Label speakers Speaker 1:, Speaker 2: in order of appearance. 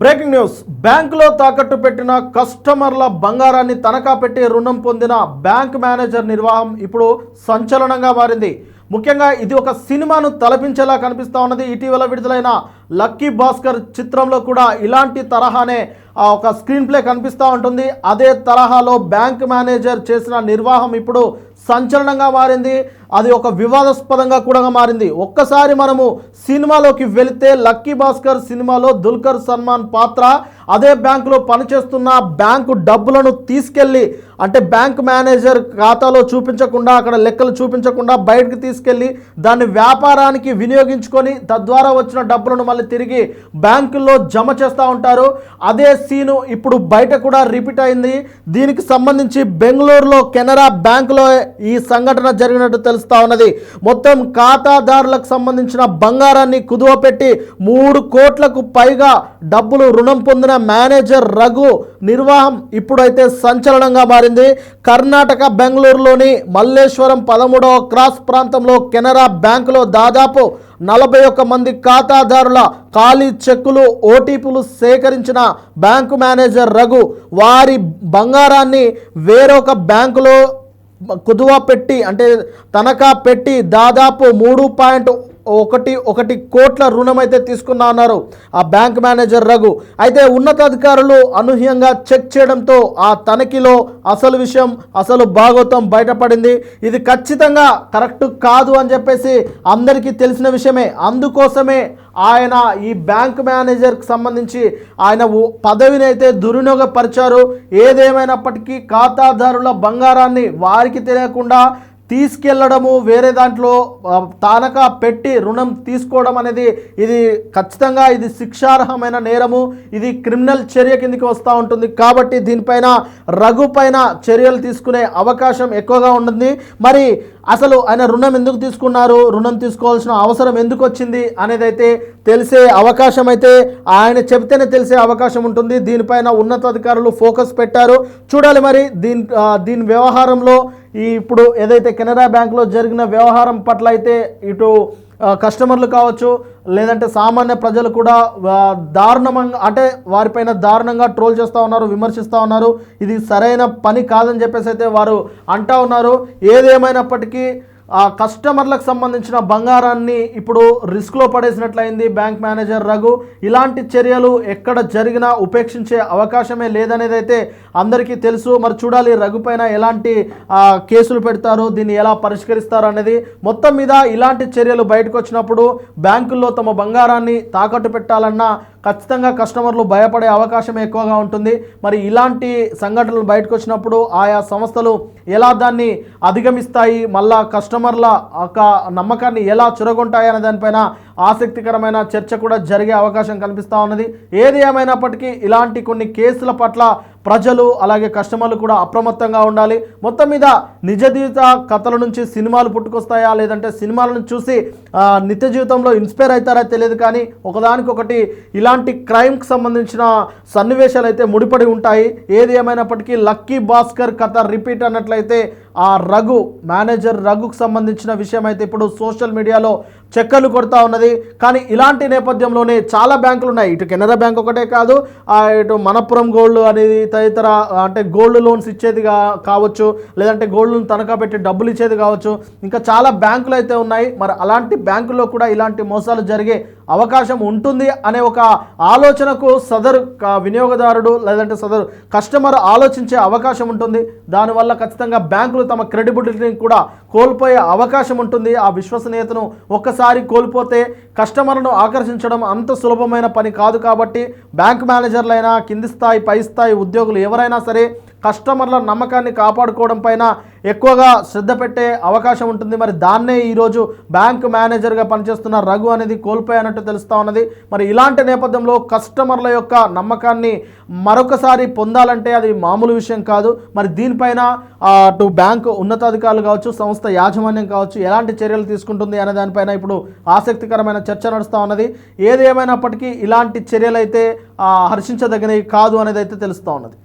Speaker 1: Breaking news. బ్యాంకులో తాకట్టు పెట్టిన కస్టమర్ల బంగారాన్ని తనఖా పెట్టి రుణం పొందిన బ్యాంక్ మేనేజర్ నిర్వాహం ఇప్పుడు సంచలనంగా మారింది. ముఖ్యంగా ఇది ఒక సినిమాను తలపించేలా కనిపిస్తా ఉన్నది. ఇటీవల విడుదలైన లక్కీ భాస్కర్ చిత్రంలో కూడా ఇలాంటి తరహానే ఒక స్క్రీన్ ప్లే కనిపిస్తూ ఉంటుంది. అదే తరహాలో బ్యాంక్ మేనేజర్ చేసిన నిర్వాహం ఇప్పుడు సంచలనంగా మారింది. అది ఒక వివాదాస్పదంగా కూడా మారింది. ఒక్కసారి మనము సినిమాలోకి వెళితే లక్కీ భాస్కర్ సినిమాలో దుల్కర్ సల్మాన్ పాత్ర అదే బ్యాంకులో పనిచేస్తున్న బ్యాంకు డబ్బులను తీసుకెళ్ళి అంటే బ్యాంక్ మేనేజర్ ఖాతాలో చూపించకుండా అక్కడ లెక్కలు చూపించకుండా బయటకు తీసుకెళ్ళి దాన్ని వ్యాపారానికి వినియోగించుకొని తద్వారా వచ్చిన డబ్బులను మళ్ళీ తిరిగి బ్యాంకుల్లో జమ చేస్తూ ఉంటారు. అదే సీను ఇప్పుడు బయట కూడా రిపీట్ అయింది. దీనికి సంబంధించి బెంగళూరులో కెనరా బ్యాంకులో ఈ సంఘటన జరిగినట్టు తెలుస్తూ ఉన్నది. మొత్తం ఖాతాదారులకు సంబంధించిన బంగారాన్ని కుదువపెట్టి మూడు కోట్లకు పైగా డబ్బులు రుణం పొందిన మేనేజర్ రఘు నిర్వాహం ఇప్పుడైతే సంచలనంగా మారింది. కర్ణాటక బెంగళూరులోని మల్లేశ్వరం పదమూడవ క్రాస్ ప్రాంతంలో కెనరా బ్యాంకులో దాదాపు నలభై ఒక్క మంది ఖాతాదారుల ఖాళీ చెక్కులు ఓటీపీలు సేకరించిన బ్యాంకు మేనేజర్ రఘు వారి బంగారాన్ని వేరొక బ్యాంకులో కుదువ పెట్టి అంటే తనఖా పెట్టి దాదాపు మూడు పాయింట్ ఒకటి ఒకటి కోట్ల రుణం అయితే తీసుకున్నా అన్నారు ఆ బ్యాంక్ మేనేజర్ రఘు. అయితే ఉన్నతాధికారులు అనూహ్యంగా చెక్ చేయడంతో ఆ తనిఖీలో అసలు విషయం అసలు భాగోతం బయటపడింది. ఇది ఖచ్చితంగా కరెక్ట్ కాదు అని చెప్పేసి అందరికీ తెలిసిన విషయమే. అందుకోసమే ఆయన ఈ బ్యాంక్ మేనేజర్కి సంబంధించి ఆయన పదవిని అయితే దుర్వినియోగపరిచారు. ఏదేమైనప్పటికీ ఖాతాదారుల బంగారాన్ని వారికి తెలియకుండా తీసుకెళ్ళడము వేరే దాంట్లో తానకా పెట్టి రుణం తీసుకోవడం అనేది ఇది ఖచ్చితంగా ఇది శిక్షార్హమైన నేరము ఇది క్రిమినల్ చర్య కిందకి వస్తూ ఉంటుంది. కాబట్టి దీనిపైన రఘు పైన చర్యలు తీసుకునే అవకాశం ఎక్కువగా ఉంటుంది. మరి అసలు ఆయన రుణం ఎందుకు తీసుకున్నారు రుణం తీసుకోవాల్సిన అవసరం ఎందుకు వచ్చింది అనేది అయితే తెలిసే అవకాశం అయితే ఆయన చెబితేనే తెలిసే అవకాశం ఉంటుంది. దీనిపైన ఉన్నతాధికారులు ఫోకస్ పెట్టారు. చూడాలి మరి దీని దీని వ్యవహారంలో ఈ ఇప్పుడు ఏదైతే కెనరా బ్యాంకులో జరిగిన వ్యవహారం పట్ల అయితే ఇటు కస్టమర్లు కావచ్చు లేదంటే సామాన్య ప్రజలు కూడా దారుణంగా అంటే వారిపైన దారుణంగా ట్రోల్ చేస్తూ ఉన్నారు విమర్శిస్తూ ఉన్నారు. ఇది సరైన పని కాదని చెప్పేసి అయితే వారు అంటా ఉన్నారు. ఏదేమైనప్పటికీ ఆ కస్టమర్లకు సంబంధించిన బంగారాన్ని ఇప్పుడు రిస్క్లో పడేసినట్లయింది బ్యాంక్ మేనేజర్ రఘు. ఇలాంటి చర్యలు ఎక్కడ జరిగినా ఉపేక్షించే అవకాశమే లేదనేది అయితే అందరికీ తెలుసు. మరి చూడాలి రఘు పైన ఎలాంటి కేసులు పెడతారు దీన్ని ఎలా పరిష్కరిస్తారు అనేది. మొత్తం మీద ఇలాంటి చర్యలు బయటకు వచ్చినప్పుడు బ్యాంకుల్లో తమ బంగారాన్ని తాకట్టు పెట్టాలన్నా ఖచ్చితంగా కస్టమర్లు భయపడే అవకాశం ఎక్కువగా ఉంటుంది. మరి ఇలాంటి సంఘటనలు బయటకు వచ్చినప్పుడు ఆయా సంస్థలు ఎలా దాన్ని అధిగమిస్తాయి? మళ్ళా కస్టమర్ల ఒక నమ్మకాన్ని ఎలా చురగొంటాయి అనే దానిపైన ఆసక్తికరమైన చర్చ కూడా జరిగే అవకాశం కనిపిస్తూ ఉన్నది. ఏది ఏమైనప్పటికీ ఇలాంటి కొన్ని కేసుల పట్ల ప్రజలు అలాగే కస్టమర్లు కూడా అప్రమత్తంగా ఉండాలి. మొత్తం మీద నిజ జీవిత కథల నుంచి సినిమాలు పుట్టుకొస్తాయా? లేదంటే సినిమాలను చూసి నిత్య జీవితంలో ఇన్స్పైర్ అవుతారా తెలియదు కానీ ఒకదానికొకటి ఇలాంటి క్రైమ్కి సంబంధించిన సన్నివేశాలు అయితే ముడిపడి ఉంటాయి. ఏది ఏమైనప్పటికీ లక్కీ భాస్కర్ కథ రిపీట్ అన్నట్లయితే ఆ రఘు మేనేజర్ రఘుకు సంబంధించిన విషయం అయితే ఇప్పుడు సోషల్ మీడియాలో చెక్కర్లు కొడతా ఉన్నది. కానీ ఇలాంటి నేపథ్యంలోనే చాలా బ్యాంకులు ఉన్నాయి. ఇటు కెనరా బ్యాంక్ ఒకటే కాదు ఇటు మనపురం గోల్డ్ అనేది తదితర అంటే గోల్డ్ లోన్స్ ఇచ్చేది కావచ్చు లేదంటే గోల్డ్ లోన్ తనఖా పెట్టి డబ్బులు ఇచ్చేది కావచ్చు. ఇంకా చాలా బ్యాంకులు అయితే ఉన్నాయి. మరి అలాంటి బ్యాంకుల్లో కూడా ఇలాంటి మోసాలు జరిగే అవకాశం ఉంటుంది అనే ఒక ఆలోచనకు సదరు వినియోగదారుడు లేదంటే సదరు కస్టమర్ ఆలోచించే అవకాశం ఉంటుంది. దానివల్ల ఖచ్చితంగా బ్యాంకులు తమ క్రెడిబిలిటీని కూడా కోల్పోయే అవకాశం ఉంటుంది. ఆ విశ్వసనీయతను ఒక్కసారి కోల్పోతే కస్టమర్ను ఆకర్షించడం అంత సులభమైన పని కాదు కాబట్టి బ్యాంక్ మేనేజర్లైనా కింది స్థాయి పై స్థాయి ఉద్యోగులు ఎవరైనా సరే కస్టమర్ల నమ్మకాన్ని కాపాడుకోవడం పైన ఎక్కువగా శ్రద్ధ పెట్టే అవకాశం ఉంటుంది. మరి దాన్నే ఈరోజు బ్యాంక్ మేనేజర్గా పనిచేస్తున్న రఘు అనేది కోల్పోయానట్టు తెలుస్తూ ఉన్నది. మరి ఇలాంటి నేపథ్యంలో కస్టమర్ల యొక్క నమ్మకాన్ని మరొకసారి పొందాలంటే అది మామూలు విషయం కాదు. మరి దీనిపైన అటు బ్యాంకు ఉన్నతాధికారులు కావచ్చు సంస్థ యాజమాన్యం కావచ్చు ఎలాంటి చర్యలు తీసుకుంటుంది అనే దానిపైన ఇప్పుడు ఆసక్తికరమైన చర్చ నడుస్తూ ఉన్నది. ఏది ఏమైనప్పటికీ ఇలాంటి చర్యలు అయితే హర్షించదగినవి కాదు అనేది అయితే తెలుస్తూ ఉన్నది.